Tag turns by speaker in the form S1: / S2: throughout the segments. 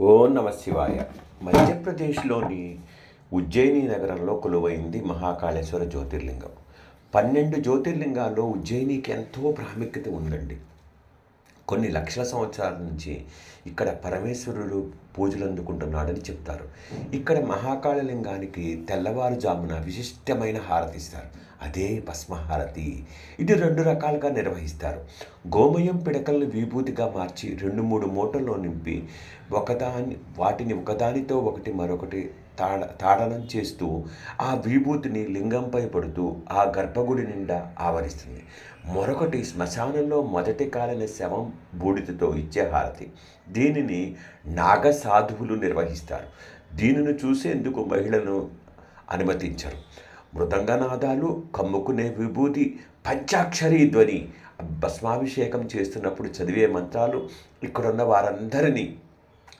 S1: ఓ నమ శివాయ. మధ్యప్రదేశ్లోని ఉజ్జయిని నగరంలో కొలువైంది మహాకాళేశ్వర జ్యోతిర్లింగం. పన్నెండు జ్యోతిర్లింగాల్లో ఉజ్జయినికి ఎంతో ప్రాముఖ్యత ఉందండి. కొన్ని లక్షల సంవత్సరాల నుంచి ఇక్కడ పరమేశ్వరుడు పూజలు అందుకుంటున్నాడని చెప్తారు. ఇక్కడ మహాకాళలింగానికి తెల్లవారుజామున విశిష్టమైన హారతి ఇస్తారు అదే భస్మహారతి. ఇది రెండు రకాలుగా నిర్వహిస్తారు. గోమయం పిడకలను విభూతిగా మార్చి రెండు మూడు మూటల్లో నింపి ఒకదాని వాటిని ఒకదానితో ఒకటి మరొకటి తాడ తాడనం చేస్తూ ఆ విభూతిని లింగంపై పడుతూ ఆ గర్భగుడి నిండా ఆవరిస్తుంది. మరొకటి శ్మశానంలో మొదటి కాలిన శవం బూడిదతో ఇచ్చే హారతి. దీనిని నాగ సాధువులు నిర్వహిస్తారు. దీనిని చూసేందుకు మహిళను అనుమతించరు. మృదంగనాదాలు కమ్ముకునే విభూతి పంచాక్షరీ ధ్వని భస్మాభిషేకం చేస్తున్నప్పుడు చదివే మంత్రాలు ఇక్కడున్న వారందరినీ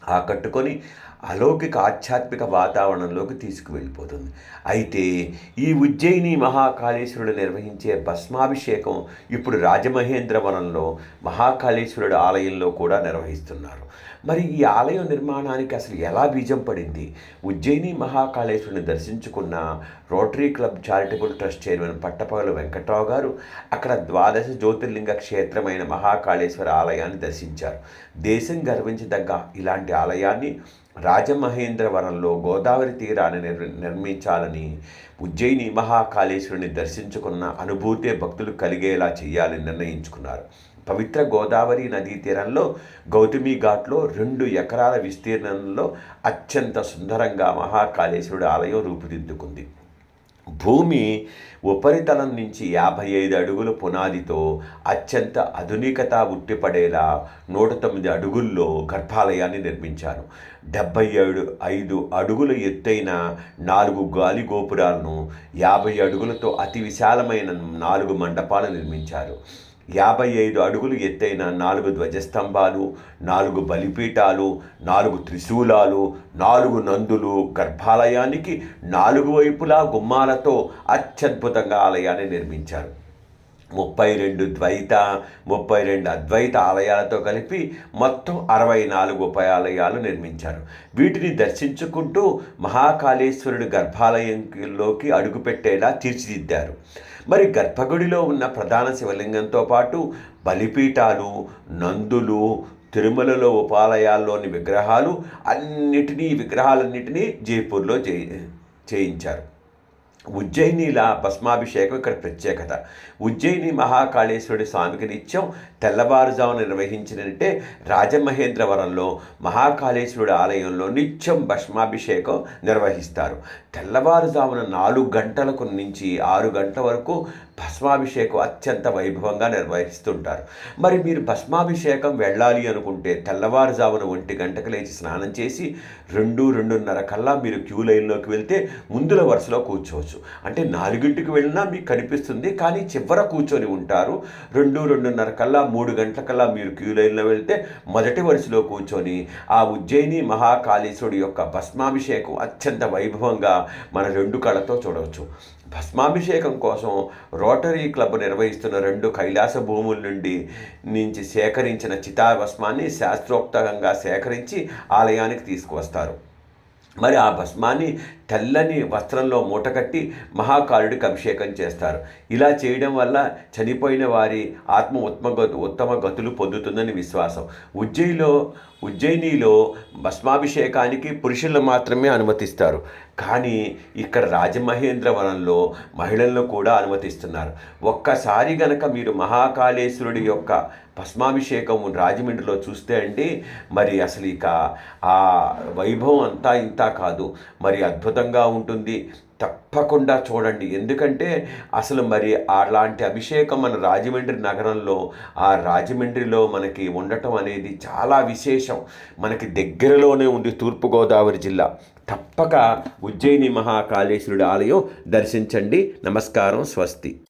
S1: ఆకట్టుకొని అలౌకిక ఆధ్యాత్మిక వాతావరణంలోకి తీసుకువెళ్ళిపోతుంది. అయితే ఈ ఉజ్జయిని మహాకాళేశ్వరుడు నిర్వహించే భస్మాభిషేకం ఇప్పుడు రాజమహేంద్రవనంలో మహాకాళేశ్వరుడు ఆలయంలో కూడా నిర్వహిస్తున్నారు. మరి ఈ ఆలయం నిర్మాణానికి అసలు ఎలా బీజం పడింది? ఉజ్జయిని మహాకాళేశ్వరుని దర్శించుకున్న rotary club charitable trust chairman Pattapagalu Venkatrao garu అక్కడ ద్వాదశ జ్యోతిర్లింగ క్షేత్రమైన మహాకాళేశ్వర ఆలయాన్ని దర్శించారు. దేశం గర్వించదగ్గ ఇలాంటి ఆలయాన్ని రాజమహేంద్రవరంలో గోదావరి తీరాన్ని నిర్ నిర్మించాలని ఉజ్జయిని మహాకాళేశ్వరుని దర్శించుకున్న అనుభూతే భక్తులు కలిగేలా చేయాలని నిర్ణయించుకున్నారు. పవిత్ర గోదావరి నదీ తీరంలో గౌతమి ఘాట్లో రెండు ఎకరాల విస్తీర్ణంలో అత్యంత సుందరంగా మహాకాళేశ్వరుడు ఆలయం రూపుదిద్దుకుంది. భూమి ఉపరితలం నుంచి యాభై ఐదు అడుగుల పునాదితో అత్యంత ఆధునికత ఉట్టిపడేలా నూట తొమ్మిది అడుగుల్లో గర్భాలయాన్ని నిర్మించారు. డెబ్బై ఏడు ఐదు అడుగుల ఎత్తైన నాలుగు గాలి గోపురాలను యాభై అడుగులతో అతి విశాలమైన నాలుగు మండపాలు నిర్మించారు. యాభై ఐదు అడుగులు ఎత్తైన నాలుగు ధ్వజస్తంభాలు నాలుగు బలిపీఠాలు నాలుగు త్రిశూలాలు నాలుగు నందులు గర్భాలయానికి నాలుగు వైపులా గుమ్మాలతో అత్యద్భుతంగా ఆలయాన్ని నిర్మించారు. ముప్పై రెండు ద్వైత ముప్పై రెండు అద్వైత ఆలయాలతో కలిపి మొత్తం అరవై నాలుగు ఉపాయాలయాలు నిర్మించారు. వీటిని దర్శించుకుంటూ మహాకాళేశ్వరుడు గర్భాలయంలోకి అడుగుపెట్టేలా తీర్చిదిద్దారు. మరి గర్భగుడిలో ఉన్న ప్రధాన శివలింగంతో పాటు బలిపీఠాలు నందులు తిరుమలలో ఉపాలయాల్లోని విగ్రహాలు అన్నిటినీ విగ్రహాలన్నిటినీ జైపూర్లో చేయించారు. ఉజ్జయినిల భస్మాభిషేకం ఇక్కడ ప్రత్యేకత. ఉజ్జయిని మహాకాళేశ్వరుడి స్వామికి నిత్యం తెల్లవారుజామున నిర్వహించినంటే రాజమహేంద్రవరంలో మహాకాళేశ్వరుడి ఆలయంలో నిత్యం భస్మాభిషేకం నిర్వహిస్తారు. తెల్లవారుజామున నాలుగు గంటలకు నుంచి ఆరు గంటల వరకు భస్మాభిషేకం అత్యంత వైభవంగా నిర్వహిస్తుంటారు. మరి మీరు భస్మాభిషేకం వెళ్ళాలి అనుకుంటే తెల్లవారుజామున ఒంటి గంటకు లేచి స్నానం చేసి రెండు రెండున్నర కల్లా మీరు క్యూ లైన్లోకి వెళ్తే ముందుల వరుసలో కూర్చోవచ్చు. అంటే నాలుగింటికి వెళ్ళినా మీకు కనిపిస్తుంది కానీ చివర కూర్చొని ఉంటారు. రెండు రెండున్నర కల్లా మూడు గంటల కల్లా మీరు క్యూ లైన్లో వెళ్తే మొదటి వరుసలో కూర్చొని ఆ ఉజ్జయిని మహాకాళేశ్వరుడు యొక్క భస్మాభిషేకం అత్యంత వైభవంగా మన రెండు కళ్ళతో చూడవచ్చు. భస్మాభిషేకం కోసం రోటరీ క్లబ్ నిర్వహిస్తున్న రెండు కైలాస భూముల నుండి నుంచి సేకరించిన చితాభస్మాన్ని శాస్త్రోక్తంగా సేకరించి ఆలయానికి తీసుకువస్తారు. మరి ఆ భస్మాన్ని తెల్లని వస్త్రంలో మూటకట్టి మహాకాలుడికి అభిషేకం చేస్తారు. ఇలా చేయడం వల్ల చనిపోయిన వారి ఆత్మ ఉత్తమ ఉత్తమ గతులు పొందుతుందని విశ్వాసం. ఉజ్జయిలో ఉజ్జయినిలో భస్మాభిషేకానికి పురుషులను మాత్రమే అనుమతిస్తారు. కానీ ఇక్కడ రాజమహేంద్రవరంలో మహిళలను కూడా అనుమతిస్తున్నారు. ఒక్కసారి గనక మీరు మహాకాళేశ్వరుడి యొక్క భస్మాభిషేకం రాజమండ్రిలో చూస్తే అండి మరి అసలు ఇక ఆ వైభవం అంతా ఇంత కాదు. మరి అద్భుతంగా ఉంటుంది. తప్పకుండా చూడండి. ఎందుకంటే అసలు మరి అలాంటి అభిషేకం మన రాజమండ్రి నగరంలో ఆ రాజమండ్రిలో మనకి ఉండటం అనేది చాలా విశేషం. మనకి దగ్గరలోనే ఉంది తూర్పుగోదావరి జిల్లా. తప్పక ఉజ్జయిని మహాకాళేశ్వరుడి ఆలయం దర్శించండి. నమస్కారం. స్వస్తి.